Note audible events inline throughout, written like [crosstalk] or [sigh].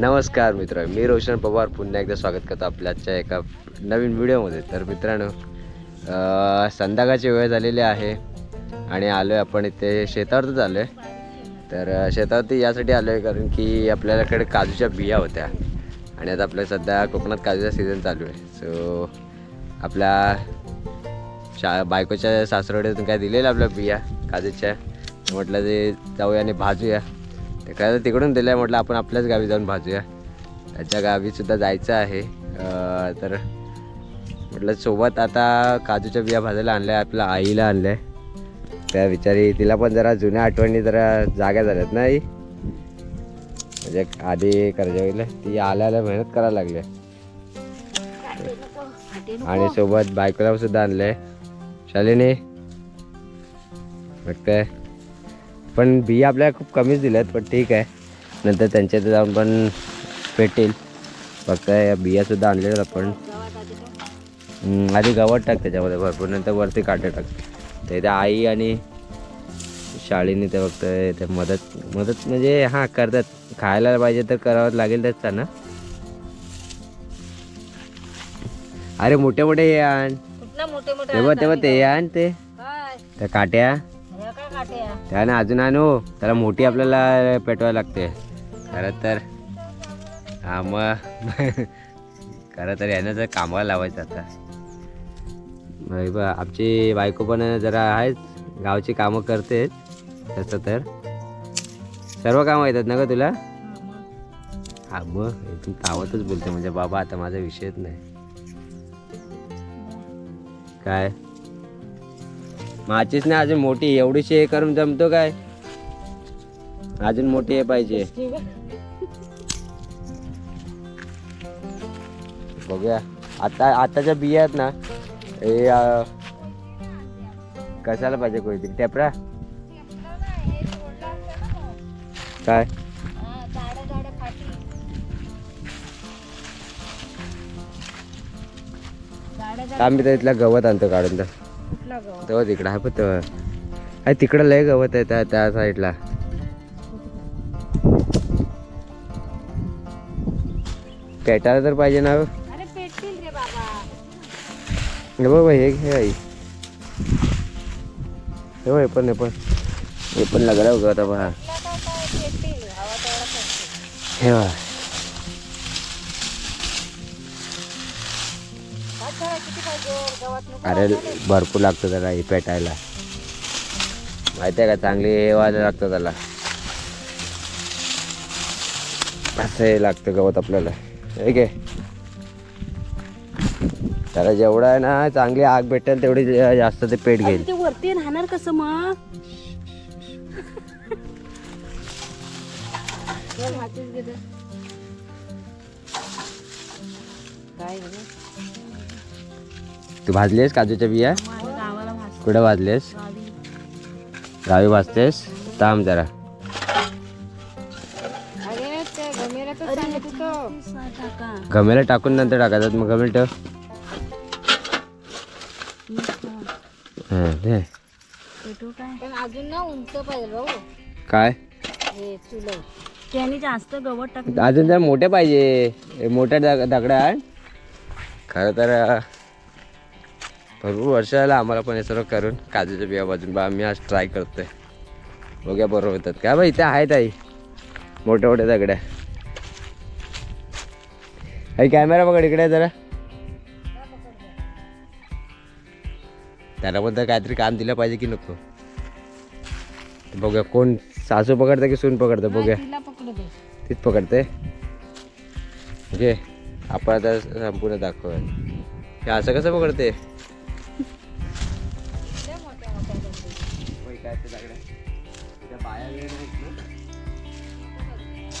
नमस्कार मित्र मी रोशन पवार पुन्हा एकदा स्वागत करतो आपल्याच्या एका नवीन व्हिडिओमध्ये. तर मित्रांनो संध्याकाळची वेळ झालेली आहे आणि आलो आहे आपण इथे शेतावरतीच आलो आहे तर शेतावरती यासाठी आलो आहे कारण की आपल्याकडे काजूच्या बिया होत्या आणि आता आपल्या सध्या कोकणात काजूचा सीझन चालू आहे. सो आपल्या शा बायकोच्या सासरवडीतून काय दिलेलं आपल्या बिया काजूच्या? म्हटलं ते जाऊया आणि भाजूया. ते तर तिकडून दिलं आहे म्हटलं आपण आपल्याच गावी जाऊन भाजूया. त्याच्या गावीसुद्धा जायचं आहे. तर म्हटलं सोबत आता काजूच्या बिया भाजायला आणल्या आपल्या आईला आणल्या. त्या विचारी तिला पण जरा जुन्या आठवणी जरा जाग्या झाल्यात ना आई? म्हणजे आधी कर्जावीला ती आल्याला मेहनत करायला लागली आणि सोबत बायकोला सुद्धा आणलंय. शालिनी बघताय पण बिया आपल्याला खूप कमीच दिल्यात पण ठीक आहे. नंतर त्यांच्या इथे जाऊन पण भेटेल. फक्त या बियासुद्धा आणलेल्या आपण. आधी गवत टाक त्याच्यामध्ये भरपूर नंतर वरती काटे टाक. ते त्या आई आणि शाळेने ते फक्त ते मदत मदत म्हणजे हां करतात. खायला पाहिजे तर करावं लागेल त्याच ना अरे मोठे मोठे हे आण. तेव्हा तेव्हा ते आण ते. त्या काट्या. ह्या काय काट्या अजून आणू? त्याला मोठी आपल्याला पेटवायला लागते. खरं तर हा मग. खरं तर यानं जर कामाला लावायचं आता. बा आमची बायको पण जरा आहेच गावची कामं करते. तसं तर. सर्व कामं येतात ना ग तुला? हा मग एकदम तावतच बोलते. म्हणजे बाबा आता माझा विषयच नाही. काय? माचीच नाही अजून मोठी एवढीशी हे करून जमतो काय? अजून मोठी हे पाहिजे. बघूया. आता आताच्या बिया आहेत ना हे कशाला पाहिजे कोणीतरी? टेपरा? काय? आम्ही तर इथला गवत आणतो काढून तर तेव्हा तिकडं आहे तेव्हा. अरे तिकडं लय गवत आहे त्या त्या साईडला. पेटायला तर पाहिजे ना हे बघ हे घे आई हे बघ, हे पण हे पण. हे पण लागला आता बघा. हे बघ. अरे भरपूर लागतं त्याला हे पेटायला. माहिती आहे का चांगली हे व्हायला लागतं त्याला. असं हे लागतं गवत आपल्याला. हे घे. त्याला जेवढं आहे ना चांगली आग भेटेल तेवढी जास्त ते पेट घेईल. ते वरती राहणार कसं मग? [laughs] काय? तू भाजलीस काजूच्या बिया? भाजी कुठं भाजलेस? गावी. भाजतेस? थांब जरा. गमेला टाकून नंतर टाकायचं मग गमेल ठेव. हां काय? पण अजून ना उंच पाहिजे भाऊ काय? हे त्याने जास्त गवत टाक अजून जरा मोठे पाहिजे. हे मोठ्या दग दगडा खरं तर भरपूर वर्ष झालं आम्हाला पण हे सर्व करून काजूच्या बिया बाजून बा आम्ही आज ट्राय करतोय. बघूया बरोबर होतात का? बा इथे आहेत आई. मोठ्या मोठ्या दगड्या. आई कॅमेरा पकड इकडे जरा. त्याला पण तर काहीतरी काम दिलं पाहिजे की नको. बघूया कोण सासू पकडतं की सून पकडतं बघूया. तीच पकडते. ओके आपण आता संपूर्ण दाखव हे असं कसं पकडते?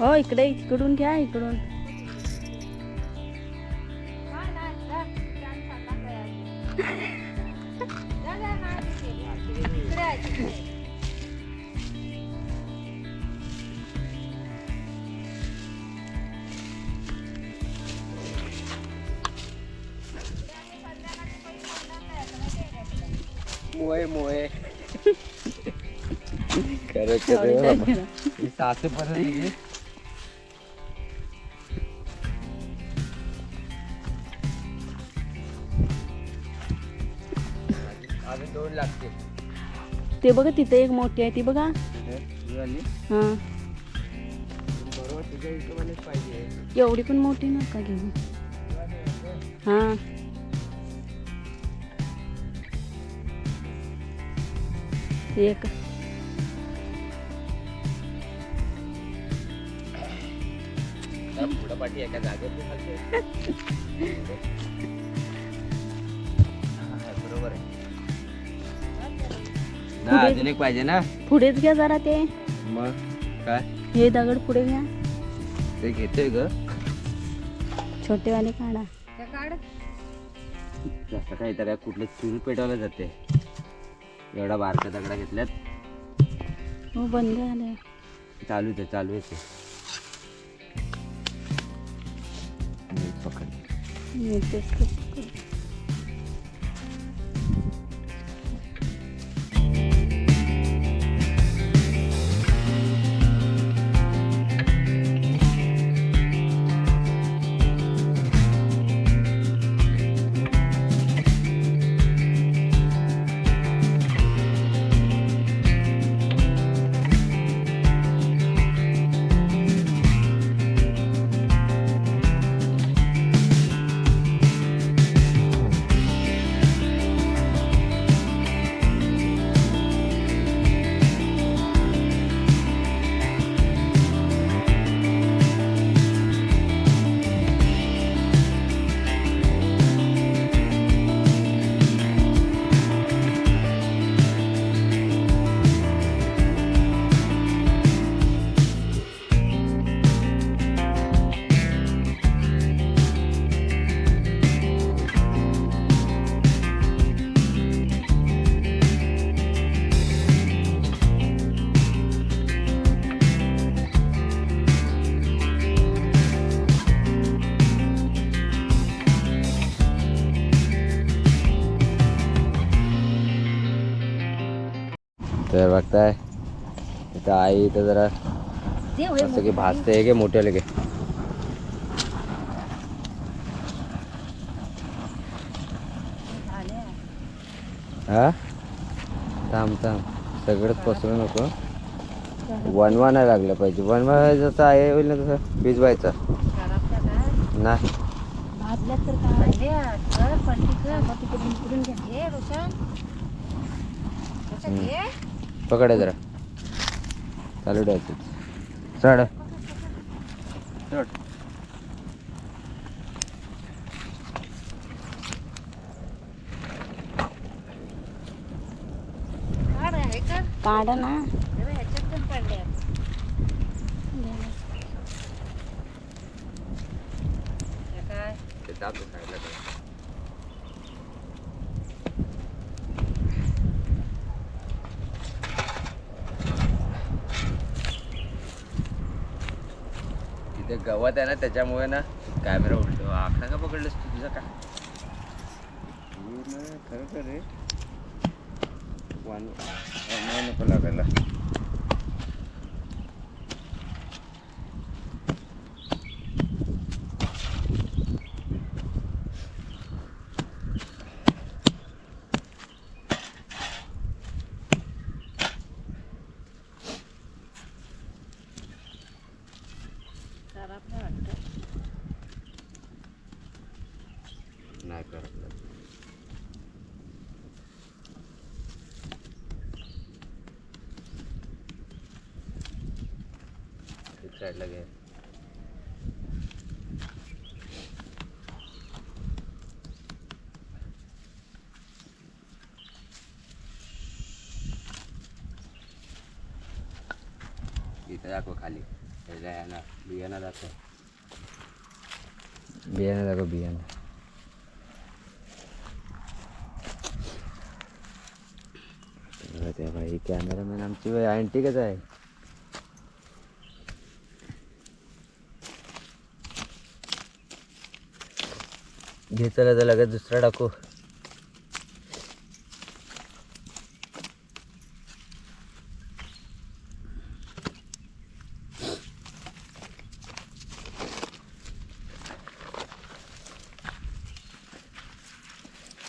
हो इकडे इकडून घ्या इकडून. [laughs] सासू परत दोन लागते ते बघा तिथे एक मोठी आहे ती बघा. हा एवढी पण मोठी नका घेऊ. हा. एक. पाठी एका जागेत. हा, बरोबर आहे. ना अजून एक पाहिजे ना? पुढेच घ्या जरा ते. मग काय? हे दगड पुढे घ्या. ते घेतोय ग. छोटेवाले काढा. जास्त काही तर कुठलं चूल पेटवलं जाते. एवढा बारका दगडा घेतल्यात. हो बंद झालंय. चालूच आहे चालू आहे ते मी तेच तर बघताय इथं आई इथं जरा। असं की भाजते की मोठे लगे? हा। थांब थांब सगळंच पसरू नको वनवा नाही लागलं पाहिजे. वनवा जसं आहे होईल ना तसं? भिजवायचं नाही. तर पकड जरा. चालू द्यायचं चढ. चढ काढा ना तेव्हा ह्याच्यात पण पडले काय ते दाबतो साईडला ठेव. तिथे गवत आहे ना त्याच्यामुळे ना कॅमेरा उलटो आकडा का पकडलंस तू? तुझा का? खरं खरं रे. वन नको लागायला. थ्रेड लगे हैं। तो खाली। रहना बियाना दाखो बियाना दाखो बियाना भाई, कॅमेरामॅन आमची आंटी कसा है घे चला तर लगेच दुसरा टाकू.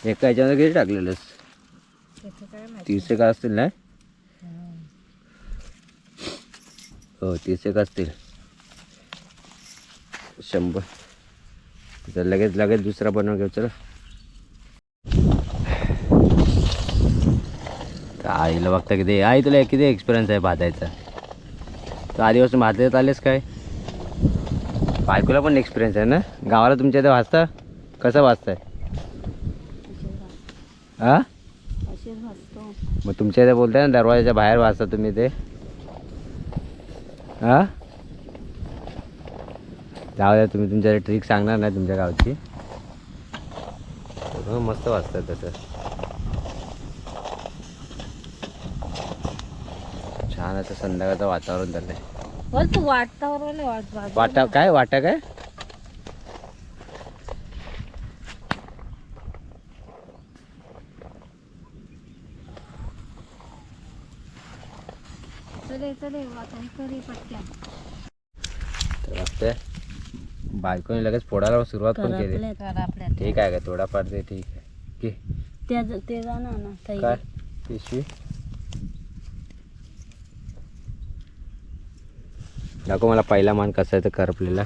एका ह्याच्यामध्ये किती टाकलेलंस? तीस एक असतील ना? हो तीस एक असतील. शंभर. तर लगेच लगेच दुसरा बनवून घेऊ चल. तर आईला बघता किती आई तुला किती एक्सपिरियन्स आहे भातायचा? तू आधीपासून भाजत आलेस काय? बायकोला पण एक्सपिरियन्स आहे ना? गावाला तुमच्या इथे वाचता कसं वाचताय हां मग तुमच्या इथे बोलताय ना दरवाजाच्या बाहेर वाचता तुम्ही ते. हां जाऊ द्या तुम्ही तुमच्या ट्रिक सांगणार नाही तुमच्या गावची. हो, मस्त वाचतात तसं. छान असं संध्याकाळचं वातावरण झालंय बोल तू वाटतावर वाट वाट वाटा काय वाटा काय? चले चले वाटाई करी पटक्या तर वाटतंय बायकोने लगेच फोडायला सुरुवात पण केली. ठीक आहे का थोडाफार ते ठीक आहे. की त्या ते जाणार ना ताई. काय? पिशवी. दाखव मला पहिला मान कसा आहे तर करपलेला.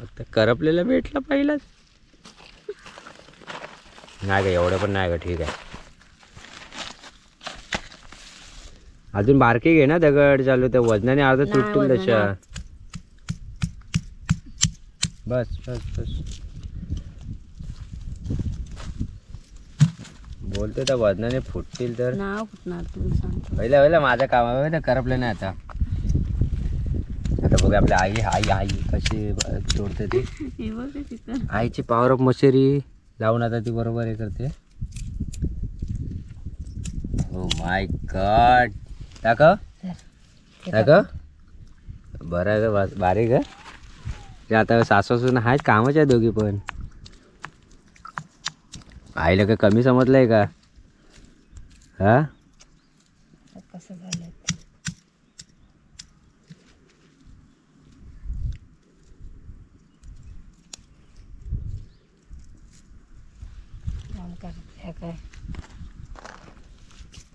आता करपलेला भेटला पहिलाच. नाही का एवढं पण नाही का ठीक आहे. अजून बारके घे ना दगड चालू त्या वजनाने अर्धा तुटतील. तशा. बस बस बस. बोलतो त्या वजनाने फुटतील तर. नाव कुठणार तुम्ही सांगतो. पहिल्या पहिल्या माझ्या कामावर तर करपलं नाही आता. आता बघा आपल्या आई आई आई कशी तोडते ती. हे बघ आईची पॉवर ऑफ मशरी लावून आता ती बरोबर हे करते. हो माय गॉड दाखव. दाखव. बरं आहे का बारीक आहे. ते आता सासू सुना आहेत कामाच्या आहे दोघी पण. आईला काय कमी समजलंय का? हा? कसं झालं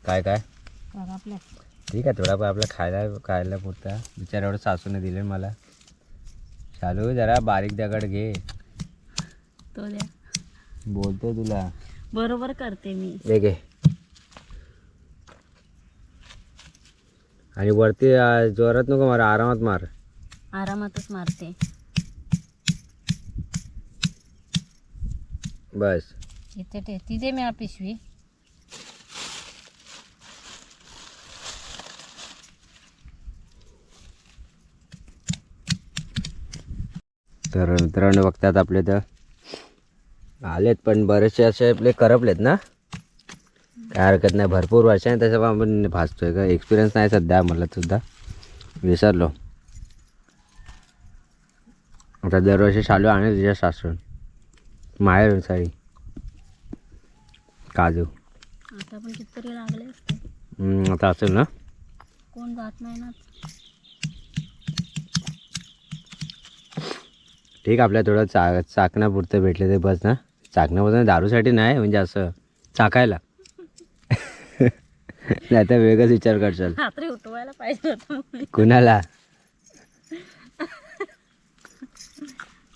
काय काय ठीक आहे थोडाफार आपलं खायला खायला पुरता. बिचारा एवढं सासूने दिले मला. चालू जरा बारीक दगड घे. तो द्या. बोलतोय तुला. बरोबर करते मी. हे घे. आणि वरती आ, जोरात नको मार आरामात मार. आरामातच मारते. बस. इथे ठे तिथे मी पिशवी. तर मित्रांनो बघतात आपले तर. आलेत पण बरेचसे असे आपले करपलेत ना? काय हरकत नाही भरपूर वर्षाने त्याच्या आपण भाजतोय का? एक्सपिरियन्स नाही सध्या मला सुद्धा. विसरलो. आता दरवर्षी चालू आणि तुझ्या सासरून माहेर साडी काजू. आता पण कितीतरी लागले आता असेल ना? कोण जात नाही ना ठीक आपल्या थोडं चा चाकण्यापुरतं भेटले ते बस ना. चाकण्यापुरतं दारूसाठी नाही म्हणजे असं चाकायला. नाही तर वेगळाच विचार करशाल पाहिजे. कुणाला?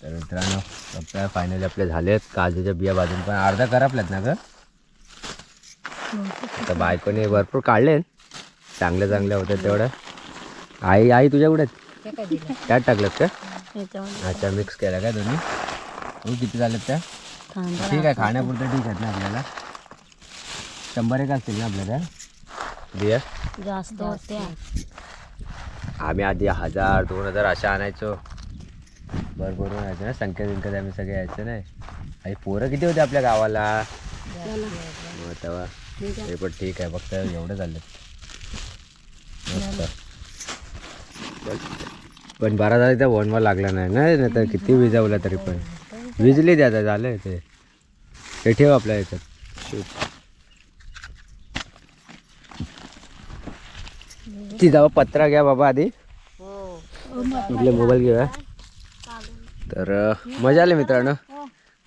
तर मित्रांनो आपल्या फायनली आपले झालेत. काजूच्या बिया बाजून पण अर्धा करपल्यात ना ग? आता बायकोने भरपूर काढले चांगल्या चांगल्या होत्या तेवढ्या आई आई तुझ्या कुठे त्यात टाकल्यात का? याच्यामध्ये. अच्छा मिक्स केल्या का दोन्ही? हो किती झालेत त्या? ठीक आहे खाण्यापुरतं ठीक आहेत ना आपल्याला? शंभर एक असतील ना आपल्या त्या बिया? जास्त होत्या. आम्ही आधी हजार दोन हजार अशा आणायचो. भरपूर आणायचो ना संख्या बिंख्यात आम्ही सगळे यायचो नाही आणि पोरं किती होते आपल्या गावाला? मग तेव्हा. ते पण ठीक आहे फक्त एवढं झालं. मस्त. पण बरा झाला त्या वनवा लागला नाही ना नाही तर किती विजावला तरी पण. विजली द्या आता झालं ते ते ठेव आपल्या याच्यात ती जावं पत्रा घ्या बाबा आधी. आपले मोबाईल घेऊया. तर मजा आली मित्रांनो.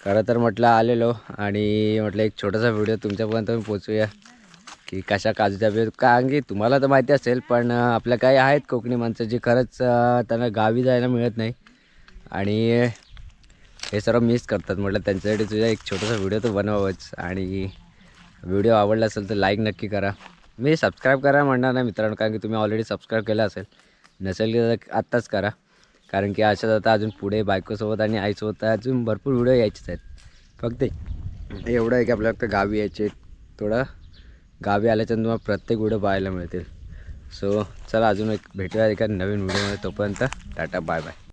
खरं तर म्हटलं आलेलो आणि म्हटलं एक छोटासा व्हिडिओ तुमच्यापर्यंत मी पोचूया. की कशा काजूच्या बिया कारण की तुम्हाला तर माहिती असेल पण आपल्या काही आहेत कोकणी माणसं जी खरंच त्यांना गावी जायला मिळत नाही. आणि हे सर्व मिस करतात म्हटलं त्यांच्यासाठी तुझा एक छोटासा व्हिडिओ तर बनवावंच. आणि व्हिडिओ आवडला असेल तर लाईक नक्की करा. मी सबस्क्राईब करा म्हणणार नाही मित्रांनो कारण की तुम्ही ऑलरेडी सबस्क्राईब केलं असेल. नसेल तर आत्ताच करा. कारण की अशाच आता अजून पुढे बायकोसोबत आणि आईसोबत अजून भरपूर व्हिडिओ यायचेच आहेत. फक्त एवढं आहे की आपल्याला फक्त गावी यायचे थोडं गावी आल्याच्या तुम्हाला प्रत्येक व्हिडिओ पाहायला मिळतील. सो चला अजून एक भेटूया एका नवीन व्हिडिओमध्ये तोपर्यंत टाटा बाय बाय